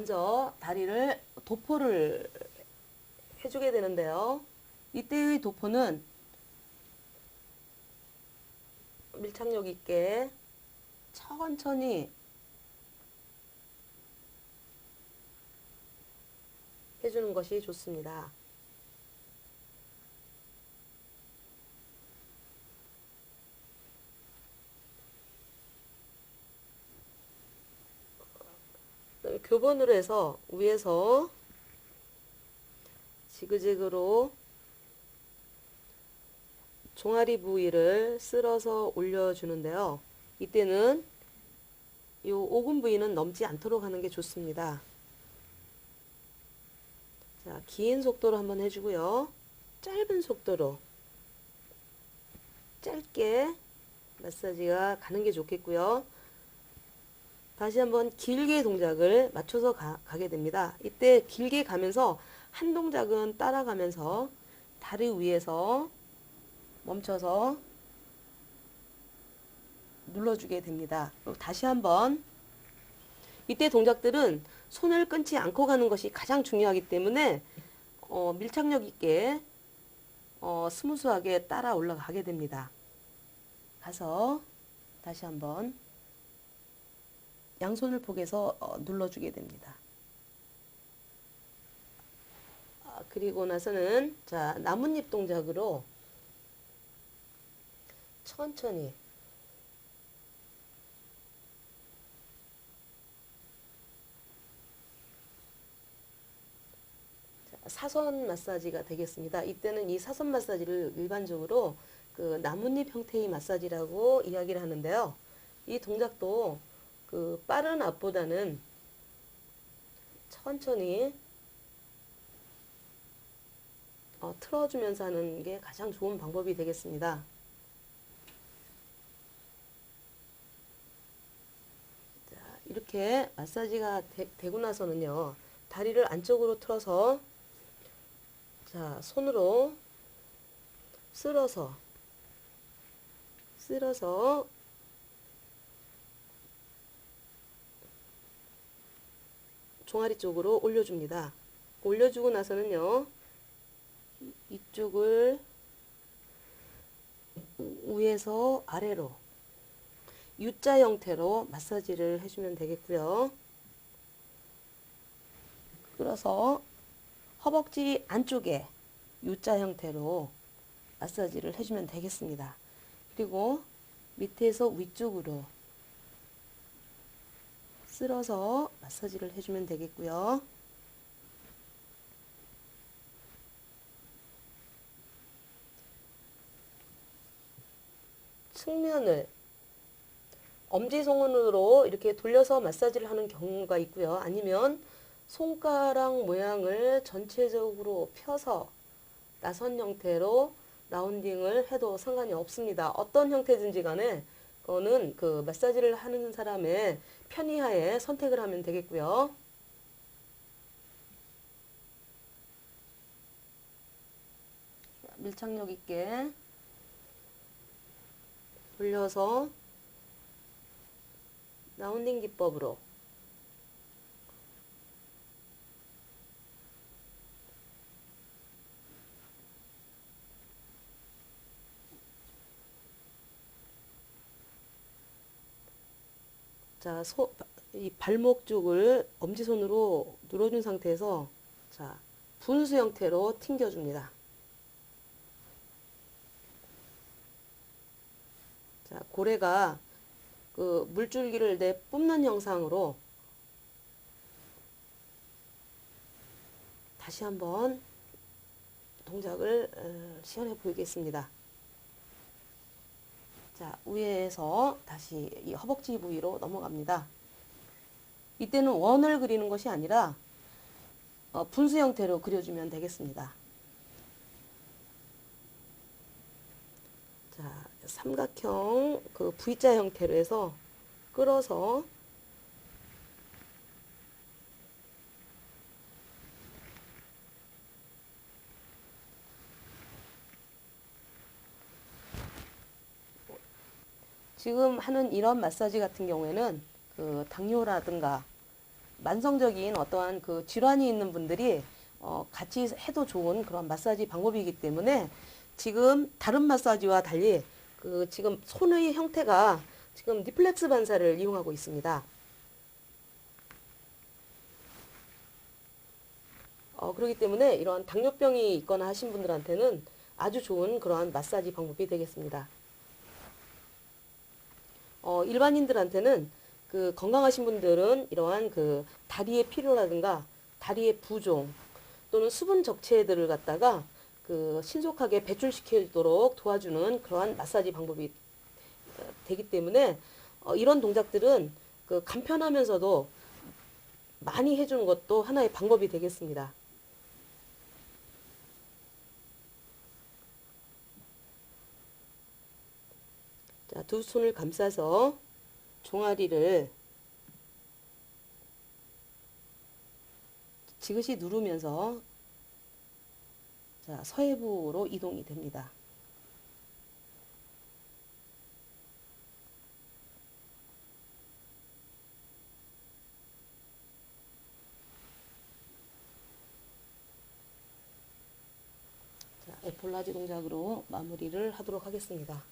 먼저 다리를 도포를 해주게 되는데요. 이때의 도포는 밀착력 있게 천천히 해주는 것이 좋습니다. 그다음에 교본으로 해서 위에서 지그재그로 종아리 부위를 쓸어서 올려주는데요. 이때는 이 5군 부위는 넘지 않도록 하는 게 좋습니다. 자, 긴 속도로 한번 해주고요. 짧은 속도로 짧게 마사지가 가는 게 좋겠고요. 다시 한번 길게 동작을 맞춰서 가, 게 됩니다. 이때 길게 가면서 한 동작은 따라가면서 다리 위에서 멈춰서 눌러주게 됩니다. 그리고 다시 한번 이때 동작들은 손을 끊지 않고 가는 것이 가장 중요하기 때문에 어, 밀착력 있게 어, 스무스하게 따라 올라가게 됩니다. 가서 다시 한번 양손을 포개서 어, 눌러주게 됩니다. 아, 그리고 나서는 자 나뭇잎 동작으로 천천히 자, 사선 마사지가 되겠습니다. 이때는 이 사선 마사지를 일반적으로 그 나뭇잎 형태의 마사지라고 이야기를 하는데요. 이 동작도 그 빠른 앞보다는 천천히 어, 틀어주면서 하는 게 가장 좋은 방법이 되겠습니다. 자, 이렇게 마사지가 되, 고 나서는요, 다리를 안쪽으로 틀어서, 자, 손으로 쓸어서, 쓸어서, 종아리 쪽으로 올려줍니다. 올려주고 나서는요, 이쪽을 위에서 아래로 U자 형태로 마사지를 해주면 되겠고요. 끌어서 허벅지 안쪽에 U자 형태로 마사지를 해주면 되겠습니다. 그리고 밑에서 위쪽으로 쓸어서 마사지를 해주면 되겠고요. 측면을 엄지손으로 이렇게 돌려서 마사지를 하는 경우가 있고요. 아니면 손가락 모양을 전체적으로 펴서 나선 형태로 라운딩을 해도 상관이 없습니다. 어떤 형태든지 간에 그거는 그 마사지를 하는 사람의 편의하에 선택을 하면 되겠고요. 밀착력 있게 돌려서 라운딩 기법으로 자, 소, 이 발목 쪽을 엄지손으로 눌러준 상태에서 자, 분수 형태로 튕겨줍니다. 자, 고래가 그 물줄기를 내 뿜는 형상으로 다시 한번 동작을 어, 시연해 보이겠습니다. 자, 위에서 다시 이 허벅지 부위로 넘어갑니다. 이때는 원을 그리는 것이 아니라 어, 분수 형태로 그려주면 되겠습니다. 자, 삼각형 그 V자 형태로 해서 끌어서 지금 하는 이런 마사지 같은 경우에는 그 당뇨라든가 만성적인 어떠한 그 질환이 있는 분들이 어, 같이 해도 좋은 그런 마사지 방법이기 때문에 지금 다른 마사지와 달리 그 지금 손의 형태가 지금 니플렉스 반사를 이용하고 있습니다. 어, 그렇기 때문에 이러한 당뇨병이 있거나 하신 분들한테는 아주 좋은 그러한 마사지 방법이 되겠습니다. 어, 일반인들한테는 그 건강하신 분들은 이러한 그 다리의 피로라든가 다리의 부종 또는 수분 적체들을 갖다가 그 신속하게 배출시키도록 도와주는 그러한 마사지 방법이 어, 되기 때문에 어, 이런 동작들은 그 간편하면서도 많이 해주는 것도 하나의 방법이 되겠습니다. 자, 두 손을 감싸서 종아리를 지그시 누르면서 자, 서해부로 이동이 됩니다. 자, 에폴라지 동작으로 마무리를 하도록 하겠습니다.